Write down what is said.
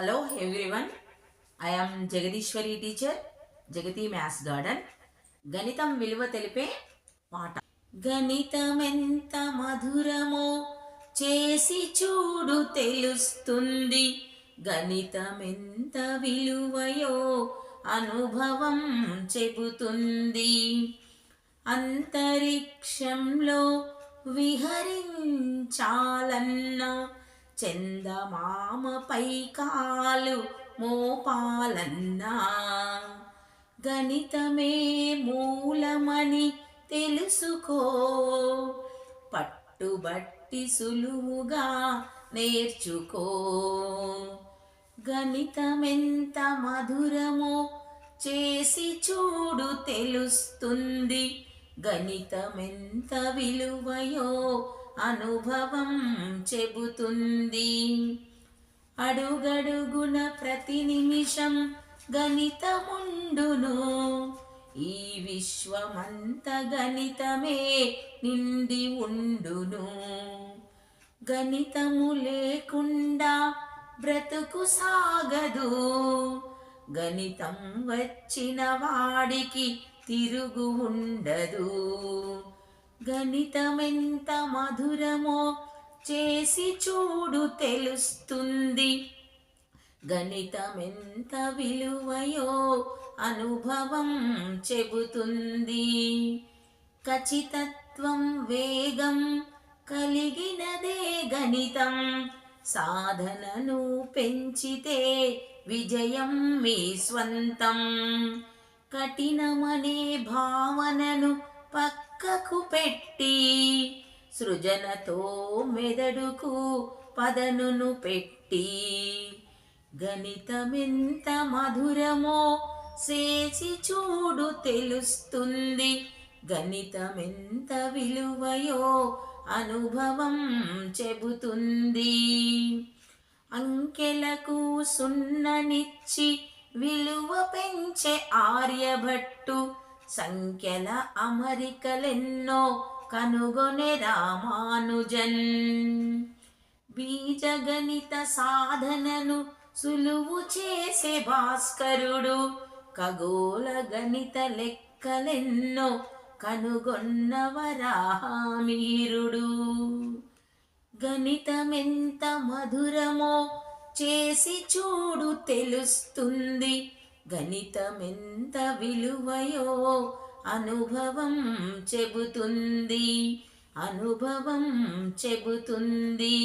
Hello everyone I'm Jagadeeswari teacher Jagati maths garden గణితం విలువ తెలిపే పాట గణితమెంత మధురమో చేసి చూడు తెలుస్తుంది. గణితమెంత విలువయో అనుభవం చెబుతుంది. అంతరిక్షంలో విహరించాలన్నా చందమామపై కాలు మోపాలన్నా. గణితమే మూలమని తెలుసుకో. పట్టుబట్టి సులువుగా నేర్చుకో. గణితమెంత మధురమో చేసి చూడు తెలుస్తుంది. గణితమెంత విలువయో అనుభవం చెబుతుంది. అడుగడుగున ప్రతి నిమిషం గణితముండును. ఈ విశ్వమంత గణితమే నిండి ఉండును. గణితము లేకుండా బ్రతుకు సాగదు. గణితం వచ్చిన వాడికి తిరుగు ఉండదు. గణితమెంత మధురమో చేసి చూడు తెలుస్తుంది. గణితమెంత విలువయో అనుభవం చెబుతుంది. ఖచ్చితత్వం వేగం కలిగినదే గణితం. సాధనను పెంచితే విజయం మీ స్వంతం. కఠినమనే భావనను పక్కకు పెట్టి సృజనతో మెదడుకు పదనును పెట్టి గణితమెంత మధురమో చేసి చూడు తెలుస్తుంది. గణితమెంత విలువయో అనుభవం చెబుతుంది. అంకెలకు సున్ననిచ్చి విలువ పెంచే ఆర్యభట్టు సంఖ్యల అమరికలెన్నో కనుగొనే రామానుజన్. బీజగణిత సాధనను సులువు చేసే భాస్కరుడు ఖగోళ గణిత లెక్కలెన్నో కనుగొన్నవరామీరుడు గణితమెంత మధురమో చేసి చూడు తెలుస్తుంది గణితమెంత విలువయో అనుభవం చెబుతుంది. అనుభవం చెబుతుంది.